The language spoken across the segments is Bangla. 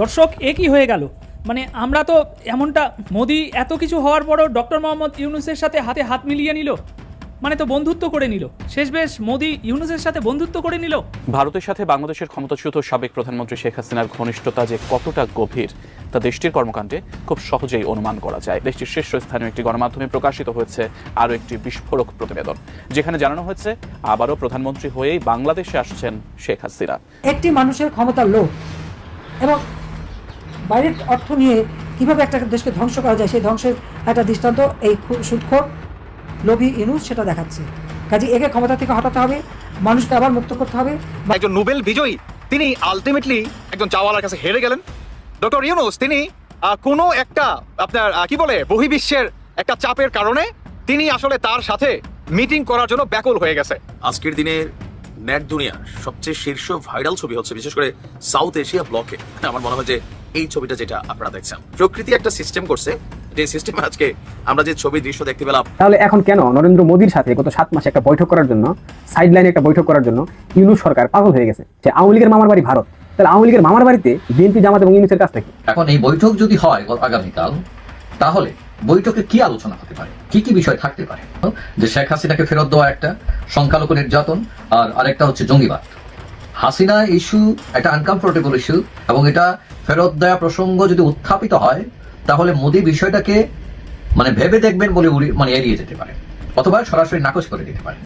দর্শক এ কি হয়ে গেল? মানে আমরা তো এমনটা মোদি এত কিছু হওয়ার পরও ডক্টর মোহাম্মদ ইউনুসের সাথে হাতে হাত মিলিয়ে নিল। মানে তো বন্ধুত্ব করে নিল। শেষ বেশ মোদি ইউনুসের সাথে বন্ধুত্ব করে নিল। ভারতের সাথে বাংলাদেশের ক্ষমতাচ্যুত সাবেক প্রধানমন্ত্রী শেখ হাসিনার ঘনিষ্ঠতা যে কতটা গভীর তা দেশটির কর্মকাণ্ডে খুব সহজেই অনুমান করা যায়। দেশটির শীর্ষস্থানীয় একটি গণমাধ্যমে প্রকাশিত হয়েছে আরও একটি বিস্ফোরক প্রতিবেদন। যেখানে জানানো হয়েছে আবারও প্রধানমন্ত্রী হয়েই বাংলাদেশে আসছেন শেখ হাসিনা। একটি মানুষের ক্ষমতার লোভ এবং বাইরের অর্থ নিয়ে কীভাবে একটা দেশকে ধ্বংস করা যায় সেই ধ্বংসের একটা দৃষ্টান্ত এই সুদখোর লোভী ইনুস সেটা দেখাচ্ছে। কাজে একে ক্ষমতা থেকে হটাতে হবে মানুষকে আবার মুক্ত করতে হবে। একজন নোবেল বিজয়ী তিনি আলটিমেটলি একজন চাওয়ালার কাছে হেরে গেলেন। ডক্টর ইউনুস তিনি আহ, কোনো একটা আপনার আহ, কি বলে বহির্বিশ্বের একটা চাপের কারণে তিনি আসলে তার সাথে মিটিং করার জন্য ব্যাকুল হয়ে গেছে। আজকের দিনে নেট দুনিয়ার সবচেয়ে শীর্ষ ভাইরাল ছবি হচ্ছে বিশেষ করে সাউথ এশিয়া ব্লকে। আমার মনে হয় যে এই ছবিটা যেটা আপনারা দেখছেন। প্রকৃতি একটা সিস্টেম করছে। যে সিস্টেমে আজকে আমরা যে ছবি দৃশ্য দেখতে পেলাম। তাহলে এখন কেন নরেন্দ্র মোদীর সাথে গত সাত মাসে একটা বৈঠক করার জন্য সাইড লাইনে একটা বৈঠক করার জন্য ইউনুস সরকার পাগল হয়ে গেছে? যে আওয়ামী লীগের মামার বাড়ি ভারত। তাহলে আওয়ামী লীগের মামার বাড়িতে বিএনপি জামাত এবং ইউনুসের কাছ থেকে এখন এই বৈঠক যদি হয় আগামীকাল তাহলে বৈঠকে কি আলোচনা হতে পারে? কি কি বিষয় থাকতে পারে? যে শেখ হাসিনাকে ফেরত দেওয়া একটা সংখ্যালঘু নির্যাতন আর আরেকটা হচ্ছে জঙ্গিবাদ। হাসিনা ইস্যু একটা আনকমফোর্টেবল ইস্যু এবং এটা ফেরত দেওয়া প্রসঙ্গ যদি উত্থাপিত হয়, তাহলে মোদী বিষয়টাকে মানে ভেবে দেখবেন বলে মানে এড়িয়ে যেতে পারে। অথবা সরাসরি নাকচ করে দিতে পারে।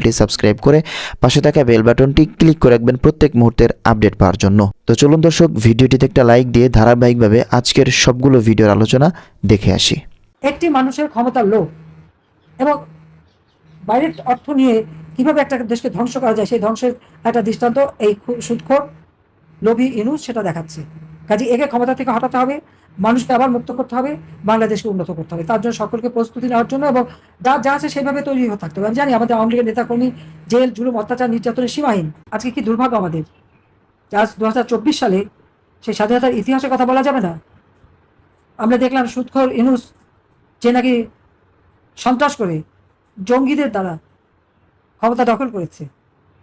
চ্যানেলটি সাবস্ক্রাইব করে পাশে থাকা বেল বাটনটি ক্লিক করে রাখবেন প্রত্যেক মুহূর্তের আপডেট পাওয়ার জন্য। তো চলুন দর্শক, ভিডিওটিতে একটা লাইক দিয়ে ধারাবাহিকভাবে আজকের সবগুলো ভিডিওর আলোচনা দেখে আসি। একটি মানুষের ক্ষমতার লোভ এবং বাইরের অর্থ নিয়ে কীভাবে একটা দেশকে ধ্বংস করা যায়, সেই ধ্বংসের একটা দৃষ্টান্ত এই সুদখোর লোভী ইনুস সেটা দেখাচ্ছে। কাজে একে ক্ষমতা থেকে হটাতে হবে। মানুষকে আবার মুক্ত করতে হবে, বাংলাদেশকে উন্নত করতে হবে। তার জন্য সকলকে প্রস্তুতি নেওয়ার জন্য এবং যা যা আছে সেইভাবে তৈরি হয়ে থাকতে হবে। আমি জানি আমাদের আওয়ামী লীগের নেতাকর্মী, জেল, জুলুম, অত্যাচার, নির্যাতনের সীমাহীন। আজকে কি দুর্ভাগ্য আমাদের? আজ দু হাজার চব্বিশ সালে সেই স্বাধীনতার ইতিহাসের কথা বলা যাবে না? আমরা দেখলাম সুদখোর ইনুস যে নাকি সন্ত্রাস করে জঙ্গিদের দ্বারা ক্ষমতা দখল করেছে।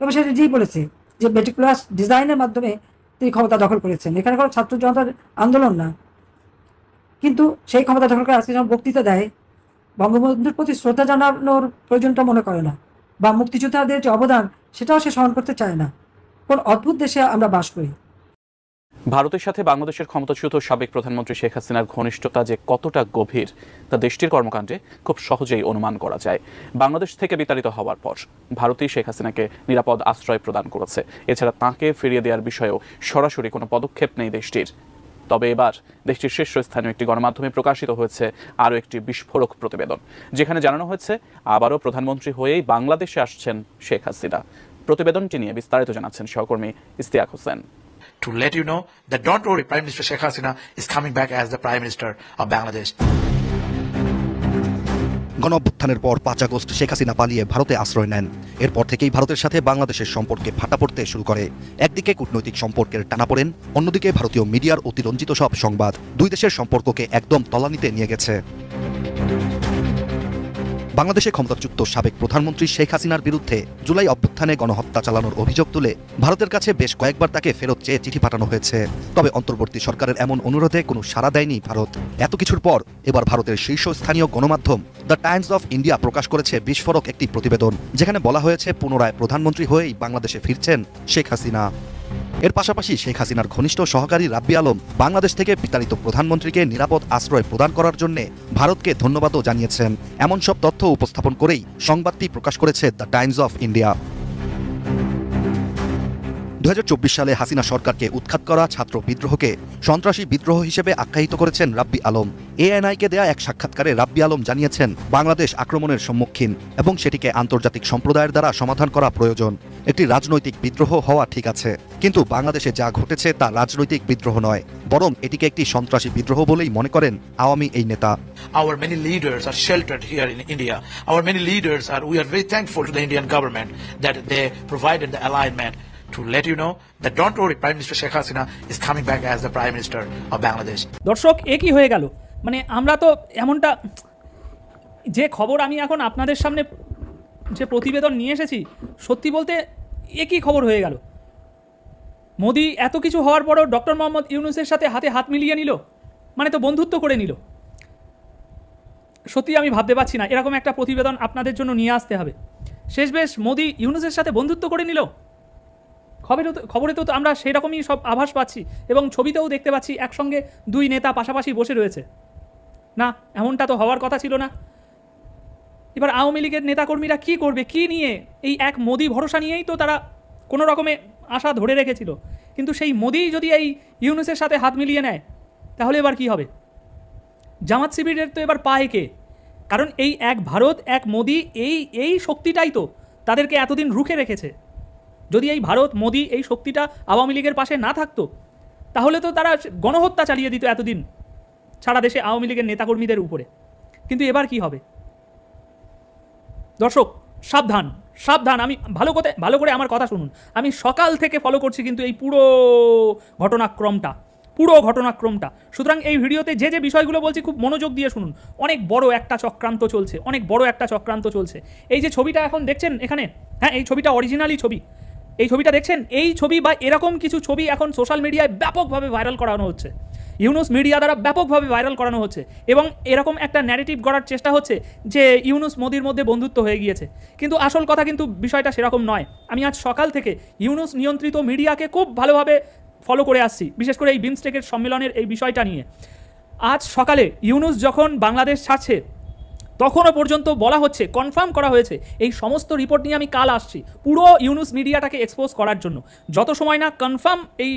এবং সে নিজেই বলেছে যে মেটিকুলাস ডিজাইনের মাধ্যমে তিনি ক্ষমতা দখল করেছেন। এখানে কোনো ছাত্র জনতার আন্দোলন না। কিন্তু সেই ক্ষমতা করে আজকে যখন বক্তৃতা দেয়, বঙ্গবন্ধুর প্রতি শ্রদ্ধা জানানোর প্রয়োজনটা মনে করে না বা মুক্তিযোদ্ধাদের যে অবদান সেটাও সে স্মরণ করতে চায় না। কোন অদ্ভুত দেশে আমরা বাস করি। ভারতের সাথে বাংলাদেশের ক্ষমতাচ্যুত সাবেক প্রধানমন্ত্রী শেখ হাসিনার ঘনিষ্ঠতা যে কতটা গভীর, তা দেশটির কর্মকাণ্ডে খুব সহজেই অনুমান করা যায়। বাংলাদেশ থেকে বিতাড়িত হওয়ার পর ভারতই শেখ হাসিনাকে নিরাপদ আশ্রয় প্রদান করেছে। এছাড়া তাঁকে ফিরিয়ে দেওয়ার বিষয়েও সরাসরি কোনো পদক্ষেপ নেই দেশটির। তবে এবার দেশটির শীর্ষস্থানীয় একটি গণমাধ্যমে প্রকাশিত হয়েছে আরও একটি বিস্ফোরক প্রতিবেদন যেখানে জানানো হয়েছে আবারও প্রধানমন্ত্রী হয়েই বাংলাদেশে আসছেন শেখ হাসিনা প্রতিবেদনটি নিয়ে বিস্তারিত জানাচ্ছেন সহকর্মী Istiaq Hossain to let you know that don't worry, Prime Minister Sheikh Hasina is coming back as the Prime Minister of Bangladesh. গণ অভ্যুত্থানের পর পাঁচ আগস্ট শেখ হাসিনা পালিয়ে ভারতে আশ্রয় নেন। এরপর থেকেই ভারতের সাথে বাংলাদেশের সম্পর্কে ফাটা পড়তে শুরু করে। একদিকে কূটনৈতিক সম্পর্কের টানাপোড়েন অন্যদিকে ভারতীয় মিডিয়ার অতিরঞ্জিত সব সংবাদ দুই দেশের সম্পর্ককে একদম তলানিতে নিয়ে গেছে। বাংলাদেশে ক্ষমতাচ্যুত সাবেক প্রধানমন্ত্রী শেখ হাসিনার বিরুদ্ধে জুলাই অভ্যুত্থানে গণহত্যা চালানোর অভিযোগ তুলে ভারতের কাছে বেশ কয়েকবার তাকে ফেরত চেয়ে চিঠি পাঠানো হয়েছে। তবে অন্তর্বর্তী সরকারের এমন অনুরোধে কোনো সাড়া দেয়নি ভারত। এত কিছুর পর এবার ভারতের শীর্ষস্থানীয় গণমাধ্যম দ্য টাইমস অফ ইন্ডিয়া প্রকাশ করেছে বিস্ফোরক একটি প্রতিবেদন, যেখানে বলা হয়েছে পুনরায় প্রধানমন্ত্রী হয়েই বাংলাদেশে ফিরছেন শেখ হাসিনা। এর পাশাপাশি শেখ হাসিনার ঘনিষ্ঠ সহকারী রাব্বি আলম বাংলাদেশ থেকে বিতাড়িত প্রধানমন্ত্রীকে নিরাপদ আশ্রয় প্রদান করার জন্য ভারতকে ধন্যবাদও জানিয়েছেন। এমন সব তথ্য উপস্থাপন করেই সংবাদটি প্রকাশ করেছে দ্য টাইমস অফ ইন্ডিয়া। দু হাজার চব্বিশ সালে হাসিনা সরকারকে উৎখাত করা ছাত্র বিদ্রোহকে সন্ত্রাসী বিদ্রোহ হিসেবে আখ্যায়িত করেছেন রাব্বি আলম। এএনআইকে দেয়া এক সাক্ষাৎকারে রাব্বি আলম জানিয়েছেন বাংলাদেশ আক্রমণের সম্মুখীন এবং সেটিকে আন্তর্জাতিক সম্প্রদায়ের দ্বারা সমাধান করা প্রয়োজন। একটি রাজনৈতিক বিদ্রোহ হওয়া ঠিক আছে কিন্তু বাংলাদেশে যা ঘটেছে তা রাজনৈতিক বিদ্রোহ নয় বরং এটিকে একটি সন্ত্রাসী বিদ্রোহ বলেই মনে করেন আওয়ামী এই নেতা। Our many leaders are sheltered here in India. Our many leaders are, we are very thankful to the Indian government that they provided the alignment. To let you know that don't worry, Prime Minister Sheikh Hasina is coming back as the Prime Minister of Bangladesh. দর্শক এ কি হয়ে গেল? মানে আমরা তো এমনটা যে খবর আমি এখন আপনাদের সামনে যে প্রতিবেদন নিয়ে এসেছি সত্যি বলতে এ কি খবর হয়ে গেল? মোদি এত কিছু হওয়ার পরও ডক্টর মোহাম্মদ ইউনুসের সাথে হাতে হাত মিলিয়ে নিল মানে তো বন্ধুত্ব করে নিল। সত্যি আমি ভাবতে পারছি না এরকম একটা প্রতিবেদন আপনাদের জন্য নিয়ে আসতে হবে। শেষ বেশ মোদি ইউনুসের সাথে বন্ধুত্ব করে নিল? খবরে তো খবরে তো আমরা সেই রকমই সব আভাস পাচ্ছি এবং ছবিতেও দেখতে পাচ্ছি একসঙ্গে দুই নেতা পাশাপাশি বসে রয়েছে। না, এমনটা তো হওয়ার কথা ছিল না। এবার আওয়ামী লীগের নেতাকর্মীরা কি করবে, কি নিয়ে? এই এক মোদি ভরসা নিয়েই তো তারা কোনো রকমে আশা ধরে রেখেছিল। কিন্তু সেই মোদি যদি এই ইউনুসের সাথে হাত মিলিয়ে নেয়, তাহলে এবার কি হবে? জামাত শিবিরের তো এবার পায় কে? কারণ এই এক ভারত, এক মোদি, এই এই শক্তিটাই তো তাদেরকে এতদিন রুখে রেখেছে। যদি এই ভারত, মোদি এই শক্তিটা আওয়ামী লীগের পাশে না থাকতো, তাহলে তো তারা গণহত্যা চালিয়ে দিত এতদিন সারা দেশে আওয়ামী লীগের নেতাকর্মীদের উপরে। কিন্তু এবার কি হবে? দর্শক, সাবধান সাবধান। আমি ভালো করে ভালো করে আমার কথা শুনুন। আমি সকাল থেকে ফলো করছি কিন্তু এই পুরো ঘটনাক্রমটা পুরো ঘটনাক্রমটা। সুতরাং এই ভিডিওতে যে যে বিষয়গুলো বলছি খুব মনোযোগ দিয়ে শুনুন। অনেক বড় একটা চক্রান্ত চলছে, অনেক বড় একটা চক্রান্ত চলছে। এই যে ছবিটা এখন দেখছেন এখানে? হ্যাঁ এই ছবিটা অরিজিনালি ছবি। এই ছবিটা দেখছেন? এই ছবি বা এরকম কিছু ছবি এখন সোশ্যাল মিডিয়ায় ব্যাপকভাবে ভাইরাল করানো হচ্ছে। ইউনুস মিডিয়া দ্বারা ব্যাপকভাবে ভাইরাল করানো হচ্ছে এবং এরকম একটা ন্যারেটিভ গড়ার চেষ্টা হচ্ছে যে ইউনুস মোদির মধ্যে বন্ধুত্ব হয়ে গিয়েছে। কিন্তু আসল কথা কিন্তু বিষয়টা সেরকম নয়। আমি আজ সকাল থেকে ইউনুস নিয়ন্ত্রিত মিডিয়াকে খুব ভালোভাবে ফলো করে আসছি, বিশেষ করে এই বিমস্টেকের সম্মেলনের এই বিষয়টা নিয়ে। আজ সকালে ইউনুস যখন বাংলাদেশ ছাড়ছে তখনও পর্যন্ত বলা হচ্ছে কনফার্ম করা হয়েছে, এই সমস্ত রিপোর্ট নিয়ে আমি কাল আসছি, পুরো ইউনুস মিডিয়াটাকে এক্সপোজ করার জন্য। যত সময় না কনফার্ম এই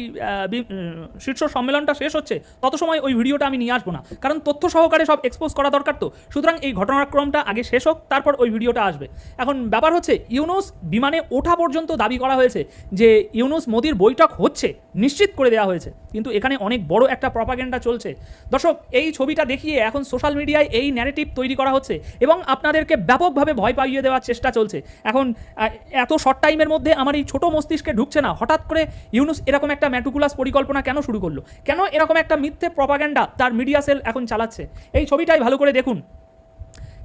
শীর্ষ সম্মেলনটা শেষ হচ্ছে, তত সময় ওই ভিডিওটা আমি নিয়ে আসব না। কারণ তথ্য সহকারে সব এক্সপোজ করা দরকার তো। সুতরাং এই ঘটনাক্রমটা আগে শেষ হোক, তারপর ওই ভিডিওটা আসবে। এখন ব্যাপার হচ্ছে, ইউনুস বিমানে ওঠা পর্যন্ত দাবি করা হয়েছে যে ইউনুস মোদির বৈঠক হচ্ছে, নিশ্চিত করে দেওয়া হয়েছে। কিন্তু এখানে অনেক বড় একটা প্রপাগেন্ডা চলছে। দর্শক, এই ছবিটা দেখিয়ে এখন সোশ্যাল মিডিয়ায় এই ন্যারেটিভ তৈরি করা হচ্ছে। এবং আপনাদেরকে ব্যাপকভাবে ভয় পাইয়ে দেওয়ার চেষ্টা চলছে। এখন এত শর্ট টাইমের মধ্যে আমার এই ছোট মস্তিষ্কে ঢুকছে না। হঠাৎ করে ইউনুস এরকম একটা ম্যাটুকুলাস পরিকল্পনা কেন শুরু করল? কেন এরকম একটা মিথ্যে প্রপাগ্যান্ডা তার মিডিয়া সেল এখন চালাচ্ছে? এই ছবিটাই ভালো করে দেখুন।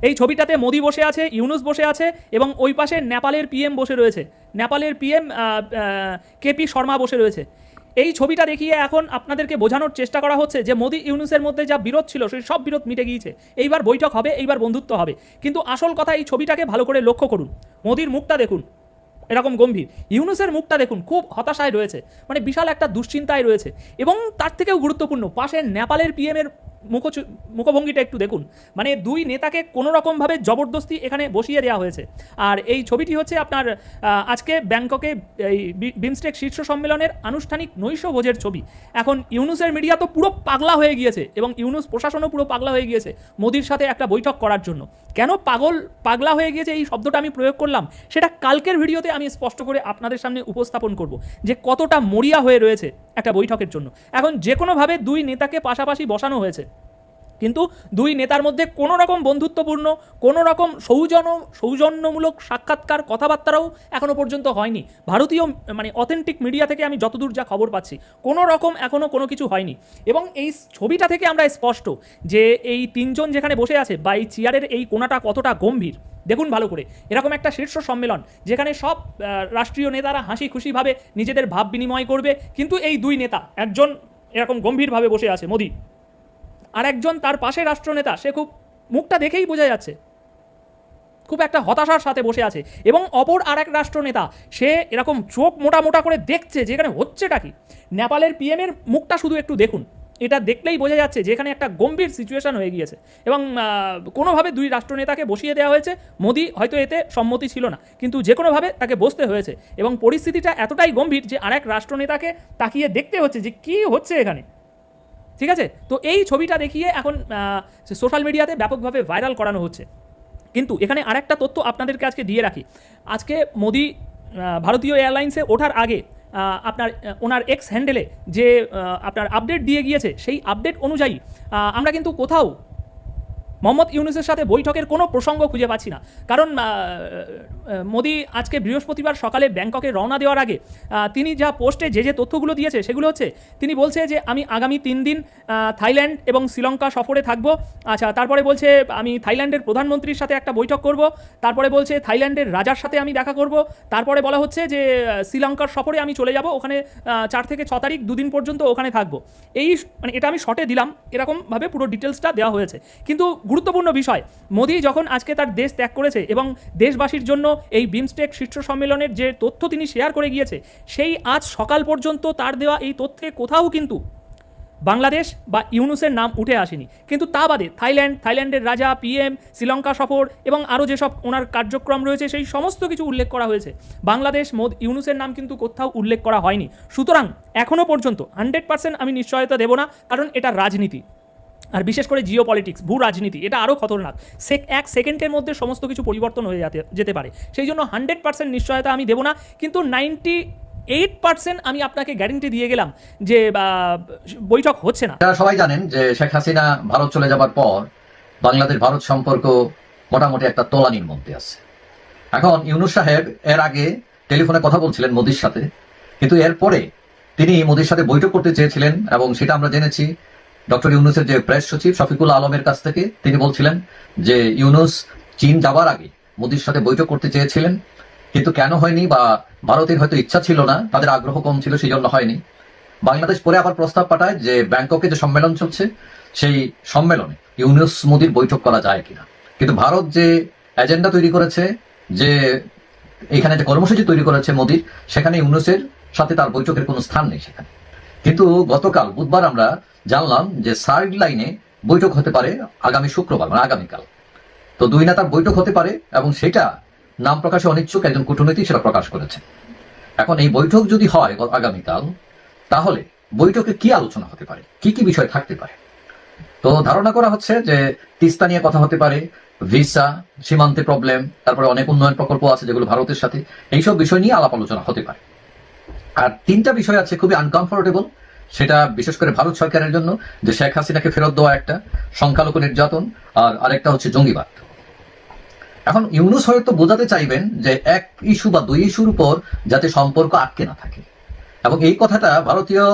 এই ছবিটাতে মোদি বসে আছে, ইউনুস বসে আছে এবং ওই পাশে নেপালের পিএম বসে রয়েছে। নেপালের পিএম কেপি শর্মা বসে রয়েছে। এই ছবিটা দেখিয়ে এখন আপনাদেরকে বোঝানোর চেষ্টা করা হচ্ছে যে মোদি ইউনুসের মধ্যে যা বিরোধ ছিল, সেই সব বিরোধ মিটে গিয়েছে। এইবার বৈঠক হবে, এইবার বন্ধুত্ব হবে। কিন্তু আসল কথা, এই ছবিটাকে ভালো করে লক্ষ্য করুন। মোদীর মুখটা দেখুন, এরকম গম্ভীর। ইউনুসের মুখটা দেখুন, খুব হতাশায় রয়েছে। মানে বিশাল একটা দুশ্চিন্তায় রয়েছে। এবং তার থেকেও গুরুত্বপূর্ণ পাশে নেপালের পিএমের মুখ মুখভঙ্গিটা একটু দেখুন। মানে দুই নেতাকে কোনো রকমভাবে জবরদস্তি এখানে বসিয়ে দেওয়া হয়েছে। আর এই ছবিটি হচ্ছে আপনার আজকে ব্যাংককে এই বিমস্টেক শীর্ষ সম্মেলনের আনুষ্ঠানিক নৈশ ভোজের ছবি। এখন ইউনুসের মিডিয়া তো পুরো পাগলা হয়ে গিয়েছে এবং ইউনুস প্রশাসনও পুরো পাগলা হয়ে গিয়েছে মোদির সাথে একটা বৈঠক করার জন্য। কেন পাগল, পাগলা হয়ে গিয়েছে এই শব্দটা আমি প্রয়োগ করলাম? সেটা কালকের ভিডিওতে আমি স্পষ্ট করে আপনাদের সামনে উপস্থাপন করব যে কতটা মরিয়া হয়ে রয়েছে একটা বৈঠকের জন্য। এখন যে কোনোভাবে দুই নেতাকে পাশাপাশি বসানো হয়েছে। কিন্তু দুই নেতার মধ্যে কোনো রকম বন্ধুত্বপূর্ণ কোনো রকম সৌজন সৌজন্যমূলক সাক্ষাৎকার কথাবার্তারাও এখনও পর্যন্ত হয়নি। ভারতীয় মানে অথেন্টিক মিডিয়া থেকে আমি যতদূর যা খবর পাচ্ছি কোনো রকম এখনও কোনো কিছু হয়নি। এবং এই ছবিটা থেকে আমরা স্পষ্ট যে এই তিনজন যেখানে বসে আছে, বা এই চেয়ারের এই কোনাটা কতটা গম্ভীর, দেখুন ভালো করে। এরকম একটা শীর্ষ সম্মেলন, যেখানে সব রাষ্ট্রীয় নেতারা হাসি খুশিভাবে নিজেদের ভাব বিনিময় করবে, কিন্তু এই দুই নেতা, একজন এরকম গম্ভীরভাবে বসে আছে, মোদি। আর একজন তার পাশে রাষ্ট্রনেতা, সে খুব মুখটা দেখেই বোঝা যাচ্ছে। খুব একটা হতাশার সাথে বসে আছে। এবং অপর আর এক রাষ্ট্রনেতা, সে এরকম চোখ মোটা মোটা করে দেখছে যে এখানে হচ্ছেটা কি। নেপালের পিএমের মুখটা শুধু একটু দেখুন। এটা দেখলেই বোঝা যাচ্ছে যে এখানে একটা গম্ভীর সিচুয়েশন হয়ে গিয়েছে। এবং কোনোভাবে দুই রাষ্ট্রনেতাকে বসিয়ে দেওয়া হয়েছে। মোদি হয়তো এতে সম্মতি ছিল না। কিন্তু যে কোনোভাবে তাকে বসতে হয়েছে। এবং পরিস্থিতিটা এতটাই গম্ভীর যে আরেক রাষ্ট্রনেতাকে তাকিয়ে দেখতে হচ্ছে যে কী হচ্ছে এখানে। ঠিক আছে? তো এই ছবিটা দেখিয়ে এখন সোশ্যাল মিডিয়াতে ব্যাপকভাবে ভাইরাল করানো হচ্ছে। কিন্তু এখানে আরেকটা তথ্য আপনাদেরকে আজকে দিয়ে রাখি। আজকে মোদি ভারতীয় এয়ারলাইন্সে ওঠার আগে আপনার ওনার এক্স হ্যান্ডেলে যে আপনার আপডেট দিয়ে গিয়েছে, সেই আপডেট অনুযায়ী আমরা কিন্তু কোথাও মোহাম্মদ ইউনুসের সাথে বৈঠকের কোনো প্রসঙ্গ খুঁজে পাচ্ছি না। কারণ মোদি আজকে বৃহস্পতিবার সকালে ব্যাংককে রওনা দেওয়ার আগে তিনি যা পোস্টে যে যে তথ্যগুলো দিয়েছে সেগুলো হচ্ছে, তিনি বলছে যে আমি আগামী তিন দিন থাইল্যান্ড এবং শ্রীলঙ্কা সফরে থাকব। আচ্ছা তারপরে বলছে, আমি থাইল্যান্ডের প্রধানমন্ত্রীর সাথে একটা বৈঠক করব। তারপরে বলছে, থাইল্যান্ডের রাজার সাথে আমি দেখা করব। তারপরে বলা হচ্ছে যে শ্রীলঙ্কার সফরে আমি চলে যাব। ওখানে চার থেকে ছ তারিখ দুদিন পর্যন্ত ওখানে থাকব। এই মানে এটা আমি শর্টে দিলাম। এরকমভাবে পুরো ডিটেলসটা দেওয়া হয়েছে। কিন্তু গুরুত্বপূর্ণ বিষয়। মোদি যখন আজকে তার দেশ ত্যাগ করেছে এবং দেশবাসীর জন্য এই বিমস্টেক শীর্ষ সম্মেলনের যে তথ্য তিনি শেয়ার করে গিয়েছে, সেই আজ সকাল পর্যন্ত তার দেওয়া এই তথ্যে কোথাও কিন্তু বাংলাদেশ বা ইউনুসের নাম উঠে আসেনি। কিন্তু তা বাদে থাইল্যান্ড, থাইল্যান্ডের রাজা, পিএম, শ্রীলঙ্কা সফর এবং আরও যেসব ওনার কার্যক্রম রয়েছে, সেই সমস্ত কিছু উল্লেখ করা হয়েছে। বাংলাদেশ, মোদ, ইউনুসের নাম কিন্তু কোথাও উল্লেখ করা হয়নি। সুতরাং এখনও পর্যন্ত হান্ড্রেড পার্সেন্ট আমি নিশ্চয়তা দেবো না, কারণ এটা রাজনীতি। আর বিশেষ করে জিও পলিটিক্স ভূ রাজনীতি, এটা আরও খতরনাক। সেক, এক সেকেন্ডের মধ্যে সমস্ত কিছু পরিবর্তন হয়ে যেতে যেতে পারে। সেই জন্য হান্ড্রেড পার্সেন্ট নিশ্চয়তা আমি দেবো না, কিন্তু নাইনটি এইট পার্সেন্ট আমি আপনাকে গ্যারেন্টি দিয়ে গেলাম যে বৈঠক হচ্ছে না। সবাই জানেন যে শেখ হাসিনা ভারত চলে যাবার পর বাংলাদেশ ভারত সম্পর্ক মোটামুটি একটা তোলানির মধ্যে আছে। এখন ইউনুস সাহেব এর আগে টেলিফোনে কথা বলছিলেন মোদির সাথে, কিন্তু এরপরে তিনি মোদির সাথে বৈঠক করতে চেয়েছিলেন এবং সেটা আমরা জেনেছি। ডক্টর ইউনুসের যে প্রেস সচিব শফিকুল আলমের কাছ থেকে তিনি বলছিলেন যে ইউনুস চীন যাবার আগে মোদির সাথে বৈঠক করতে চেয়েছিলেন, কিন্তু কেন হয়নি বা ভারতের হয়তো ইচ্ছা ছিল না, তাদের আগ্রহ কম ছিল, সেই জন্য হয়নি। বাংলাদেশ পরে আবার প্রস্তাব পাঠায় যে ব্যাংককে যে সম্মেলন চলছে, সেই সম্মেলনে ইউনুস মোদির বৈঠক করা যায় কিনা। কিন্তু ভারত যে এজেন্ডা তৈরি করেছে, যে এখানে যে কর্মসূচি তৈরি করেছে মোদির, সেখানে ইউনুসের সাথে তার বৈঠকের কোনো স্থান নেই সেখানে। কিন্তু গতকাল বুধবার আমরা জানলাম যে সাইড লাইনে বৈঠক হতে পারে আগামী শুক্রবার মানে আগামীকাল। তো দুই নেতার বৈঠক হতে পারে এবং সেটা নাম প্রকাশে অনিচ্ছুক একজন কূটনীতি সেটা প্রকাশ করেছে। এখন এই বৈঠক যদি হয় আগামীকাল, তাহলে বৈঠকে কি আলোচনা হতে পারে? কি কি বিষয় থাকতে পারে? তো ধারণা করা হচ্ছে যে তিস্তা নিয়ে কথা হতে পারে, ভিসা, সীমান্তে প্রবলেম, তারপরে অনেক উন্নয়ন প্রকল্প আছে যেগুলো ভারতের সাথে, এইসব বিষয় নিয়ে আলাপ আলোচনা হতে পারে। আর তিনটা বিষয় আছে খুবই আনকমফোর্টেবল সেটা বিশেষ করে ভারত সরকারের জন্য, যে শেখ হাসিনাকে ফেরত দেওয়া একটা সংখ্যালঘু নির্যাতন, আর আরেকটা হচ্ছে জঙ্গিবাদ। এখন ইউনুস হয়তো বোঝাতে চাইবেন যে এক ইস্যু বা দুই ইস্যুর উপর যাতে সম্পর্ক আটকে না থাকে। এবং এই কথাটা ভারতীয়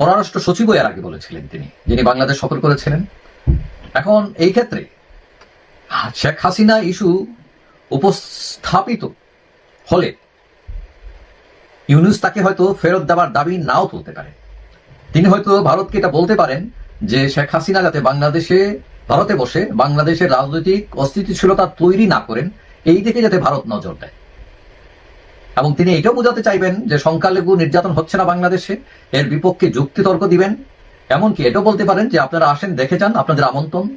পররাষ্ট্র সচিব এর আগে বলেছিলেন তিনি, যিনি বাংলাদেশ সফর করেছিলেন। এখন এই ক্ষেত্রে শেখ হাসিনা ইস্যু উপস্থাপিত হলে ইউনুস তাকে হয়তো ফেরত দেওয়ার দাবি নাও তুলতে পারে। তিনি হয়তো ভারতকে এটা বলতে পারেন যে শেখ হাসিনা যাতে বাংলাদেশে, ভারতে বসে বাংলাদেশের রাজনৈতিক অস্থিতিশীলতা তৈরি না করেন, এই দিকে যাতে ভারত নজর দেয়। এবং তিনি এটাও বোঝাতে চাইবেন যে সংখ্যালঘু নির্যাতন হচ্ছে না বাংলাদেশে, এর বিপক্ষে যুক্তি তর্ক দিবেন। এমনকি এটাও বলতে পারেন যে আপনারা আসেন, দেখে যান আপনাদের আমন্ত্রণ।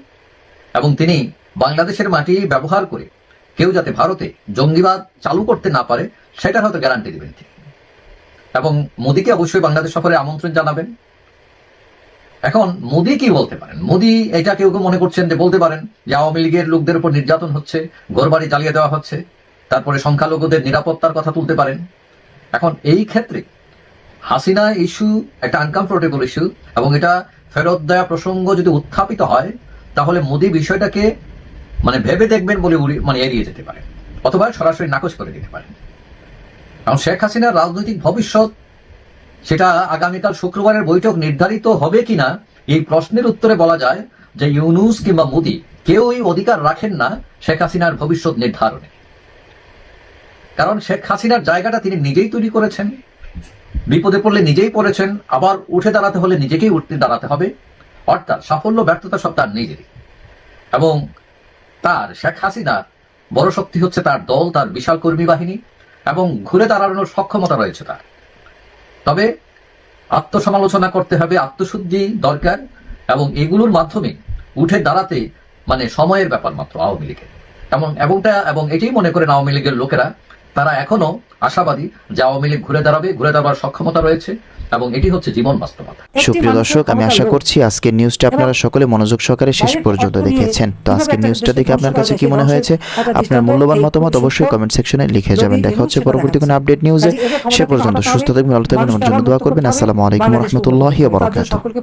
এবং তিনি বাংলাদেশের মাটি ব্যবহার করে কেউ যাতে ভারতে জঙ্গিবাদ চালু করতে না পারে, সেটার হয়তো গ্যারান্টি দিবেন তিনি। এবং মোদীকে অবশ্যই বাংলাদেশ সফরে আমন্ত্রণ জানাবেন। এখন মোদি কি বলতে পারেন? মোদি এটা কেউ কেউ মনে করছেন যে বলতে পারেন যে আওয়ামী লীগের লোকদের উপর নির্যাতন হচ্ছে, ঘরবাড়ি জ্বালিয়ে দেওয়া হচ্ছে, তারপরে সংখ্যালঘুদের নিরাপত্তার কথা তুলতে পারেন। এখন এই ক্ষেত্রে হাসিনা ইস্যু একটা আনকমফোর্টেবল ইস্যু এবং এটা ফেরত দেওয়া প্রসঙ্গ যদি উত্থাপিত হয়, তাহলে মোদি বিষয়টাকে মানে ভেবে দেখবেন বলে মানে এড়িয়ে যেতে পারে অথবা সরাসরি নাকচ করে দিতে পারেন। কারণ শেখ হাসিনার রাজনৈতিক ভবিষ্যৎ, সেটা আগামীকাল শুক্রবারের বৈঠক নির্ধারিত হবে কিনা, এই প্রশ্নের উত্তরে বলা যায় যে ইউনুস কিংবা মোদি কেউই অধিকার রাখেন না শেখ হাসিনার ভবিষ্যৎ নির্ধারণে। কারণ শেখ হাসিনার জায়গাটা তিনি নিজেই তৈরি করেছেন। বিপদে পড়লে নিজেই পড়েছেন, আবার উঠে দাঁড়াতে হলে নিজেকেই উঠতে দাঁড়াতে হবে। অর্থাৎ সাফল্য, ব্যর্থতা সব তার নিজেরই। এবং তার শেখ হাসিনার বড় শক্তি হচ্ছে তার দল, তার বিশাল কর্মী বাহিনী। এবং ঘুরে দাঁড়ানোর সক্ষমতা রয়েছে তার। তবে আত্মসমালোচনা করতে হবে, আত্মশুদ্ধি দরকার, এবং এগুলোর মাধ্যমে উঠে দাঁড়াতে মানে সময়ের ব্যাপার মাত্র আওয়ামী লীগের। এবং এবংটা এবং এটাই মনে করেন আওয়ামী লীগের লোকেরা তারা এখনও আশাবাদী যে আওয়ামী লীগ ঘুরে দাঁড়াবে ঘুরে দাঁড়াবার সক্ষমতা রয়েছে এবং এটি হচ্ছে জীবন বাস্তবতা। সুপ্রিয় দর্শক আমি আশা করছি আজকের নিউজটা আপনারা সকলে মনোযোগ সহকারে শেষ পর্যন্ত দেখেছেন। তো আজকের নিউজটা দেখে আপনার কাছে কি মনে হয়েছে? আপনার মূল্যবান মতামত অবশ্যই কমেন্ট সেকশনে লিখে যাবেন। দেখা হচ্ছে পরবর্তী কোনো আপডেট নিউজে। সে পর্যন্ত সুস্থ থাকবেন ভালো থাকবেন আমার জন্য দোয়া করবেন। আসসালামু আলাইকুম রহমতুল্লাহি বারাকাতুহু।